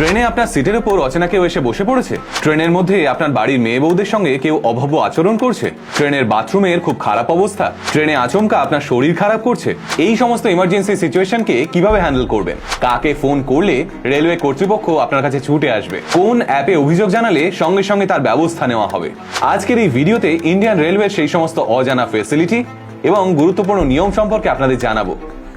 ট্রেনে আপনার সিটের উপর অচেনা কেউ এসে বসে পড়েছে? ট্রেনের মধ্যে আপনার বাড়ির মেয়ে বউদের সঙ্গে কেউ অভব্য আচরণ করছে? ট্রেনের বাথরুমের খুব খারাপ অবস্থা? ট্রেনে আচমকা আপনার শরীর খারাপ করছে? এই সমস্ত ইমার্জেন্সি সিচুয়েশনকে কীভাবে হ্যান্ডেল করবেন? কাকে ফোন করলে রেলওয়ে কর্তৃপক্ষ আপনার কাছে ছুটে আসবে? কোন অ্যাপে অভিযোগ জানালে সঙ্গে সঙ্গে তার ব্যবস্থা নেওয়া হবে? আজকের এই ভিডিওতে ইন্ডিয়ান রেলওয়ের সেই সমস্ত অজানা ফেসিলিটি এবং গুরুত্বপূর্ণ নিয়ম সম্পর্কে আপনাদের জানাব।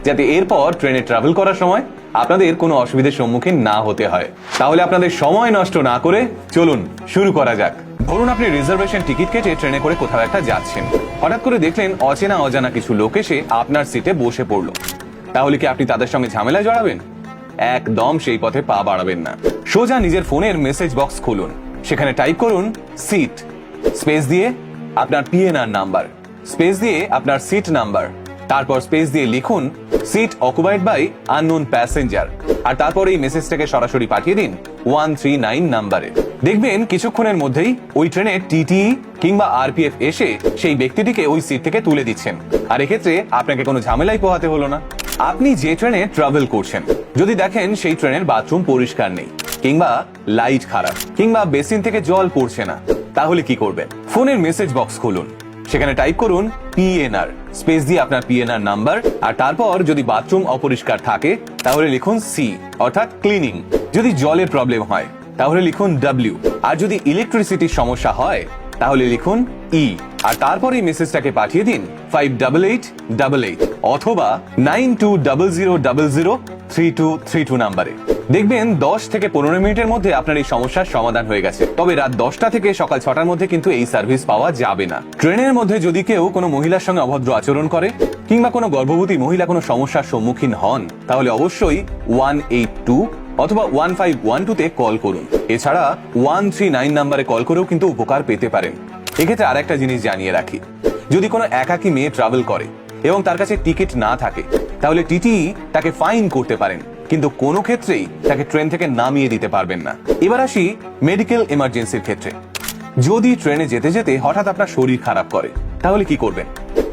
যাতে এরপর ট্রেনে ট্রাভেল করার সময় আপনাদের কোনো অসুবিধার সম্মুখীন না হতে হয়। তাহলে আপনাদের সময় নষ্ট না করে চলুন, শুরু করা যাক। ধরুন আপনি রিজার্ভেশন টিকিট কেটে ট্রেনে করে কোথাও একটা যাচ্ছেন। হঠাৎ করে দেখলেন অচেনা অজানা কিছু লোক এসে আপনার সিটে বসে পড়ল। তাহলে কি আপনি তাদের সঙ্গে ঝামেলায় জড়াবেন? একদম সেই পথে পা বাড়াবেন না। সোজা নিজের ফোনের মেসেজ বক্স খুলুন। সেখানে টাইপ করুন সিট স্পেস দিয়ে আপনার পিএনআর নাম্বার স্পেস দিয়ে আপনার সিট নাম্বার তারপর স্পেস দিয়ে লিখুন seat occupied by unknown passenger আর তারপর এই মেসেজটাকে সরাসরি পাঠিয়ে দিন ওয়ান থ্রি নাইন নাম্বারে দেখবেন কিছুক্ষণের মধ্যেই ওই ট্রেনে টিটি কিংবা আরপিএফ এসে সেই ব্যক্তিটিকে ওই সিট থেকে তুলে দিচ্ছেন। আর এক্ষেত্রে আপনাকে কোনো ঝামেলাই পোহাতে হলো না। আপনি যে ট্রেনে ট্রাভেল করছেন, যদি দেখেন সেই ট্রেনের বাথরুম পরিষ্কার নেই, কিংবা লাইট খারাপ, কিংবা বেসিন থেকে জল পড়ছে না, তাহলে কি করবেন? ফোনের মেসেজ বক্স খুলুন। সেখানে টাইপ করুন পিএনআর স্পেস দিয়ে আপনার পিএনআর নাম্বার আর তারপর যদি বাথরুম অপরিষ্কার থাকে, তাহলে লিখুন সি অর্থাৎ ক্লিনিং যদি জলের প্রবলেম হয়, তাহলে লিখুন ডাব্লিউ আর যদি ইলেকট্রিসিটির সমস্যা হয়, তাহলে লিখুন ই আর তারপর মেসেজটাকে পাঠিয়ে দিন five double eight double eight অথবা nine two double zero double zero three two three two নাম্বারে। দেখবেন দশ থেকে পনেরো মিনিটের মধ্যে আপনার এই সমস্যার সমাধান হয়ে গেছে। তবে রাত দশটা থেকে সকাল ছটার মধ্যে কিন্তু এই সার্ভিস পাওয়া যাবে না। ট্রেনের মধ্যে যদি কেউ কোনো মহিলার সঙ্গে অভদ্র আচরণ করে কিংবা কোনো গর্ভবতী মহিলা কোনো সমস্যার সম্মুখীন হন, তাহলে অবশ্যই ওয়ান এইট টু অথবা ওয়ান ফাইভ ওয়ান টু তে কল করুন। এছাড়া ওয়ান থ্রি নাইন নাম্বারে কল করেও কিন্তু উপকার পেতে পারেন। এক্ষেত্রে আরেকটা জিনিস জানিয়ে রাখি। যদি কোনো একাকী মেয়ে ট্রাভেল করে এবং তার কাছে টিকিট না থাকে, তাহলে টিটি তাকে ফাইন করতে পারেন, কিন্তু কোনো ক্ষেত্রেই তাকে ট্রেন থেকে নামিয়ে দিতে পারবেন না। এবার আসি মেডিকেল এমার্জেন্সির ক্ষেত্রে। যদি ট্রেনে যেতে যেতে হঠাৎ আপনার শরীর খারাপ করে, তাহলে কি করবেন?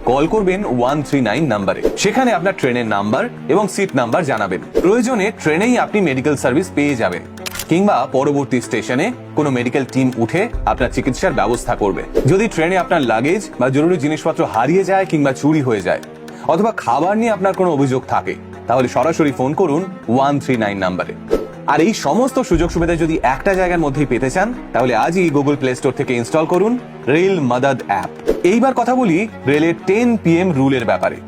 কল করবেন ওয়ান থ্রি নাইন নাম্বারে সেখানে আপনার ট্রেনের নাম্বার এবং সিট নাম্বার জানাবেন। প্রয়োজনে ট্রেনেই আপনি মেডিকেল সার্ভিস পেয়ে যাবেন। কিংবা পরবর্তী স্টেশনে কোনো মেডিকেল টিম উঠে আপনার চিকিৎসার ব্যবস্থা করবে। যদি ট্রেনে আপনার লাগেজ বা জরুরি জিনিসপত্র হারিয়ে যায় কিংবা চুরি হয়ে যায়, অথবা খাবার নিয়ে আপনার কোনো অভিযোগ থাকে, তাহলে সরাসরি ফোন করুন ওয়ান থ্রি নাইন নাম্বারে আর এই সমস্ত সুযোগ সুবিধা যদি একটা জায়গার মধ্যেই পেতে চান, তাহলে আজই গুগল প্লে স্টোর থেকে ইনস্টল করুন রেল মাদাদ অ্যাপ এইবার কথা বলি রেলের টেন পিএম রুলের ব্যাপারে।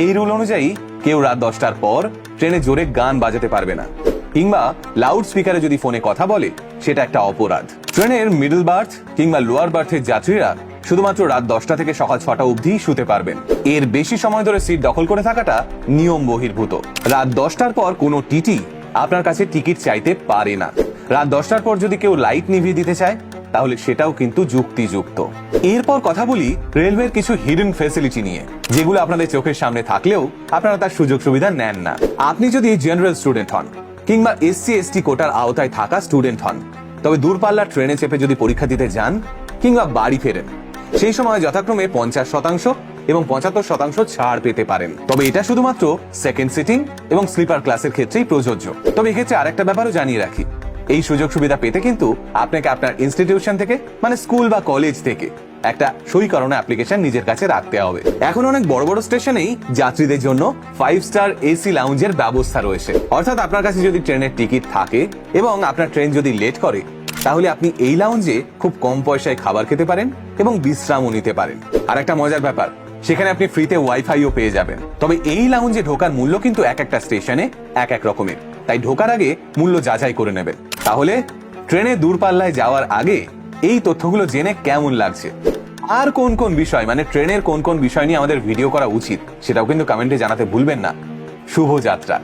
এই রুল অনুযায়ী কেউ রাত দশটার পর ট্রেনে জোরে গান বাজাতে পারবে না। কিংবা লাউড স্পিকারে যদি ফোনে কথা বলে, সেটা একটা অপরাধ। ট্রেনের মিডল বার্থ কিংবা লোয়ার বার্থের যাত্রীরা শুধুমাত্র রাত দশটা থেকে সকাল ছটা অবধি শুতে পারবেন। এর বেশি সময় ধরে সিট দখল করে থাকাটা নিয়ম বহির্ভূত। রাত দশটার পর কোনো টিটি আপনার কাছে টিকিট চাইতে পারে না। রাত দশটার পর যদি কেউ লাইট নিভিয়ে দিতে চায়, তাহলে সেটাও কিন্তু যুক্তিযুক্ত। এরপর কথা বলি রেলওয়ের কিছু হিডেন ফেসিলিটি নিয়ে, যেগুলো আপনাদের চোখের সামনে থাকলেও আপনারা তার সুযোগ সুবিধা নেন না। আপনি যদি জেনারেল স্টুডেন্ট হন কিংবা এসসি, এসটি কোটার আওতায় থাকা স্টুডেন্ট হন। তবে দূরপাল্লার ট্রেনে চেপে যদি পরীক্ষা দিতে যান কিংবা বাড়ি ফেরেন, সেই সময় যথাক্রমে পঞ্চাশ শতাংশ এবং পঁচাত্তর শতাংশ ছাড় পেতে পারেন। তবে এটা শুধুমাত্র সেকেন্ড সিটিং এবং স্লিপার ক্লাসের ক্ষেত্রেই প্রযোজ্য। তবে এক্ষেত্রে আরেকটা ব্যাপারও জানিয়ে রাখি। এই সুযোগ সুবিধা পেতে কিন্তু আপনাকে আপনার ইনস্টিটিউশন থেকে মানে স্কুল বা কলেজ থেকে একটা সই করানো অ্যাপ্লিকেশন নিজের কাছে রাখতে হবে। এখন অনেক বড় বড় স্টেশনেই যাত্রীদের জন্য ফাইভ স্টার এসি লাউঞ্জের ব্যবস্থা রয়েছে। অর্থাৎ আপনার কাছে যদি ট্রেনের টিকিট থাকে এবং আপনার ট্রেন যদি লেট করে, তাহলে আপনি এই লাউঞ্জে খুব কম পয়সায় খাবার খেতে পারেন এবং বিশ্রামও নিতে পারেন। আর একটা মজার ব্যাপার, সেখানে আপনি ফ্রিতে ওয়াইফাইও পেয়ে যাবেন। তবে এই লাউঞ্জে ঢোকার মূল্য কিন্তু এক একটা স্টেশনে এক এক রকমের। তাই ঢোকার আগে মূল্য যাচাই করে নেবেন। তাহলে ট্রেনে দূরপাল্লায় যাওয়ার আগে এই তথ্যগুলো জেনে কেমন লাগছে? আর কোন কোন বিষয় মানে ট্রেনের কোন কোন বিষয় নিয়ে আমাদের ভিডিও করা উচিত, সেটাও কিন্তু কমেন্টে জানাতে ভুলবেন না। শুভ যাত্রা।